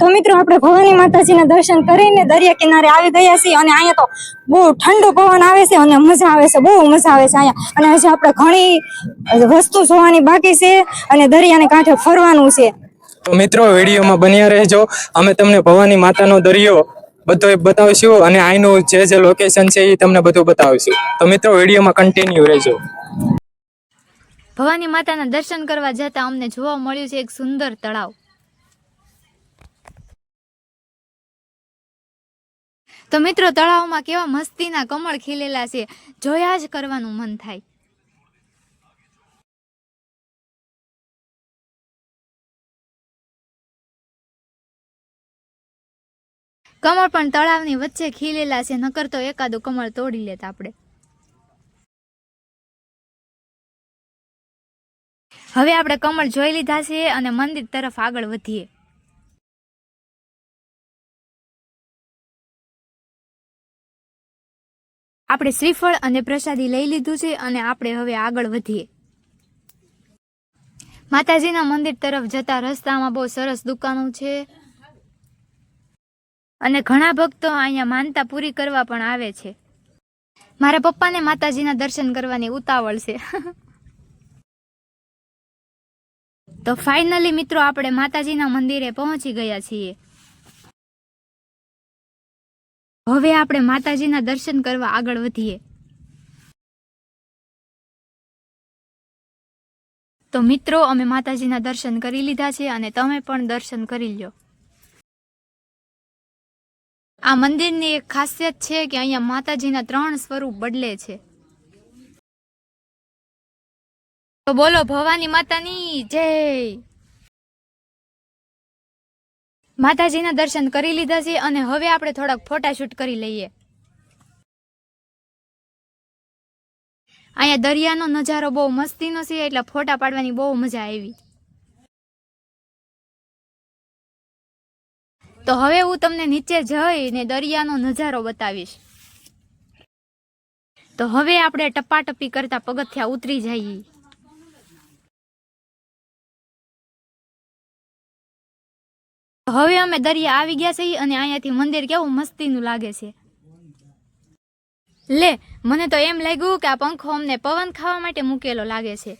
તો મિત્રો આપણે ભવાની માતાજીના દર્શન કરીને દરિયા કિનારે આવી ગયા છીએ અને અહીંયા તો બહુ ઠંડો પવન આવે છે અને મજા આવે છે બહુ મજા આવે છે અહીંયા. અને હજી આપણે ઘણી વસ્તુ જોવાની બાકી છે અને દરિયાને કાંઠે ફરવાનું છે. તો મિત્રો વિડીયોમાં બન્યા રહેજો. અમે તમને ભવાની માતાનો દરિયો બધો બતાવીશું અને અહીંનું જે જે લોકેશન છે એ તમને બધું બતાવશું. તો મિત્રો વિડીયોમાં કન્ટિન્યુ રહેજો. ભવાની માતાના દર્શન કરવા જતા અમને જોવા મળ્યું છે એક સુંદર તળાવ. તો મિત્રો, તળાવમાં કેવા મસ્તીના કમળ ખીલેલા છે, જોયા જ કરવાનું મન થાય. કમળ પણ તળાવની વચ્ચે ખીલેલા છે, નકર તો એકાદું કમળ તોડી લેતા આપણે હવે આપણે કમળ જોઈ લીધા છે અને મંદિર તરફ આગળ વધીએ. આપણે શ્રીફળ અને પ્રસાદી લઈ લીધું છે અને આપણે હવે આગળ વધીએ. માતાજીના મંદિર તરફ જતા રસ્તામાં બહુ સરસ દુકાનો છે. અને ઘણા ભક્તો અહીંયા માનતા પૂરી કરવા પણ આવે છે. મારા પપ્પાને માતાજીના દર્શન કરવાની ઉતાવળ છે. તો ફાઇનલી મિત્રો આપણે માતાજીના મંદિરે પહોંચી ગયા છીએ. હવે આપણે માતાજીના દર્શન કરવા આગળ વધીએ. તો મિત્રો, અમે માતાજીના દર્શન કરી લીધા છે અને તમે પણ દર્શન કરી લ્યો. આ મંદિરની એક ખાસિયત છે કે અહીંયા માતાજીના ત્રણ સ્વરૂપ બદલે છે. તો બોલો, ભવાની માતાની જય! માતાજીના દર્શન કરી લીધા છે અને હવે આપણે થોડાક ફોટાશૂટ કરી લઈએ. અહીંયા દરિયાનો નજારો બહુ મસ્તીનો છે, એટલે ફોટા પાડવાની બહુ મજા આવી. તો હવે હું તમને નીચે જઈને દરિયાનો નજારો બતાવીશ. તો હવે આપણે ટપાટપી કરતા પગથિયા ઉતરી જઈએ. હવે અમે દરિયા આવી ગયા છીએ અને અહીંયાથી મંદિર કેવું મસ્તીનું લાગે છે. લે મને તો એમ લાગ્યું કે આ પંખો અમને પવન ખાવા માટે મૂકેલો લાગે છે.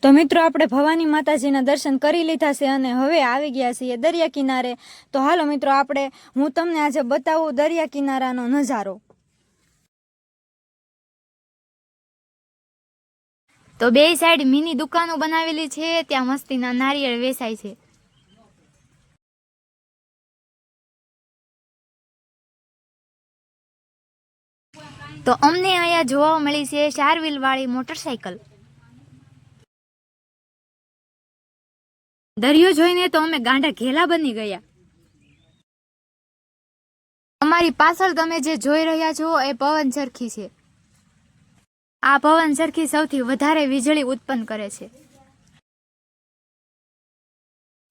તો મિત્રો આપણે ભવાની માતાજીના દર્શન કરી લીધા છે અને હવે આવી ગયા છીએ દરિયા કિનારે. તો હાલો મિત્રો આપણે હું તમને આજે બતાવું દરિયા કિનારાનો નજારો. તો બે સાઈડ મિની દુકાનો બનાવેલી છે ત્યાં મસ્તીના નારિયેળ વેચાય છે. તો અમને અહીંયા જોવા મળી છે ચાર વ્હીલ વાળી મોટરસાયકલ. દરિયો જોઈને તો અમે ગાંડા ઘેલા બની ગયા. અમારી પાછળ તમે જે જોઈ રહ્યા છો એ પવન ચરખી છે. આ પવન ચરખી સૌથી વધારે વીજળી ઉત્પન્ન કરે છે.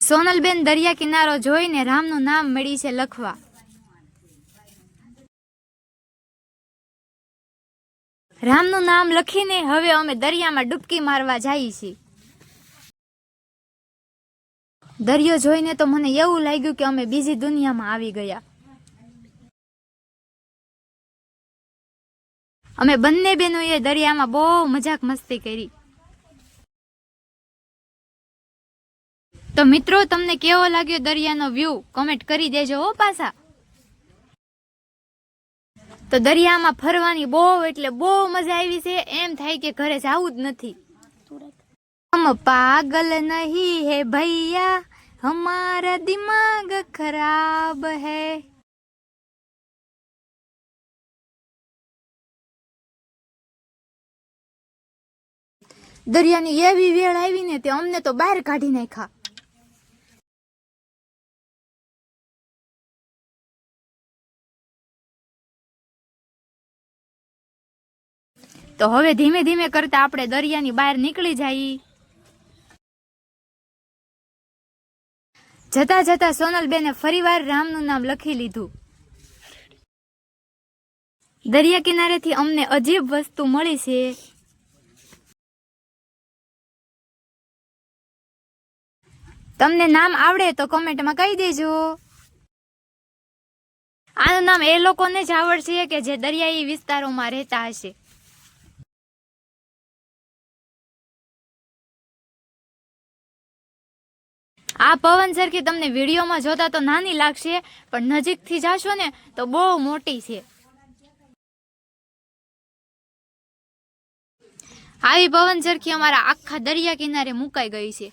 સોનલબેન દરિયા કિનારો જોઈને રામનું નામ મળી છે લખવા. રામનું નામ લખીને હવે અમે દરિયામાં ડૂબકી મારવા જઈએ છીએ. દરિયો જોઈને તો મને એવું લાગ્યું કે અમે બીજી દુનિયામાં આવી ગયા. અમે બંને બહેનોએ દરિયામાં બહુ મજાક મસ્તી કરી. તો મિત્રો, તમને કેવો લાગ્યો દરિયાનો વ્યૂ કોમેન્ટ કરી દેજો હો પાછા. તો દરિયામાં ફરવાની બહુ, એટલે બહુ મજા આવી છે. એમ થાય કે ઘરે જવું જ નથી. હમ પાગલ નહીં હે ભૈયા, હમારા દિમાગ ખરાબ હૈ. દરિયાની એવી વેળ આવી ને તે અમને તો બહાર કાઢી નાખ્યા. તો હવે ધીમે ધીમે કરતા આપણે દરિયાની બહાર નીકળી જઈએ જતા જતા સોનલબેને ફરીવાર રામનું નામ લખી લીધું. દરિયા કિનારેથી અમને અજીબ વસ્તુ મળી છે. તમને નામ આવડે તો કોમેન્ટમાં કહી દેજો. આનું નામ એ લોકોને જ આવડશે કે જે દરિયાઈ વિસ્તારોમાં રહેતા હશે. આ પવન સરખી તમને વિડીયોમાં જોતા તો નાની લાગશે, પણ નજીકથી જાશો ને તો બહુ મોટી છે. આવી પવન સરખી અમારા આખા દરિયા કિનારે મુકાઈ ગઈ છે.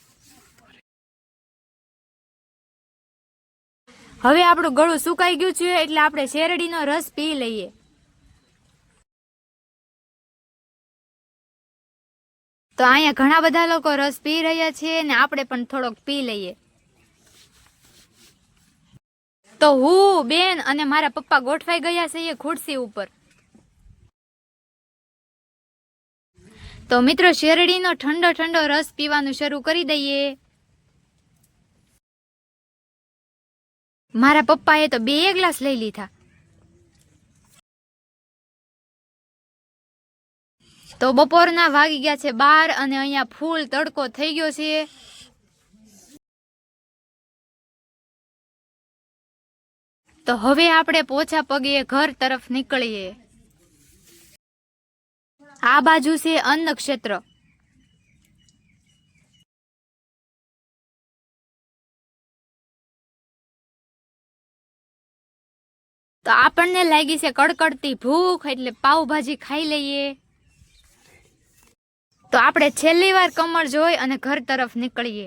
હવે આપણું ગળું સુકાઈ ગયું છે એટલે આપણે શેરડીનો રસ પી લઈએ. તો અહીંયા ઘણા બધા લોકો રસ પી રહ્યા છે ને આપણે પણ થોડોક પી લઈએ. તો હું, બેન અને મારા પપ્પા ગોઠવાઈ ગયા છે ખુરશી ઉપર. તો મિત્રો, શેરડીનો ઠંડો ઠંડો રસ પીવાનું શરૂ કરી દઈએ. મારા પપ્પાએ તો બે ગ્લાસ લઈ લીધા. તો બપોરના વાગી ગયા છે બાર અને અહીંયા ફૂલ તડકો થઈ ગયો છે. તો હવે આપણે પોચા પગે ઘર તરફ નીકળીએ. આ બાજુ છે અન્ન ક્ષેત્ર તો આપણને લાગી છે કડકડતી ભૂખ, એટલે પાવભાજી ખાઈ લઈએ. તો આપણે છેલ્લી વાર કમર જોઈ અને ઘર તરફ નીકળીએ.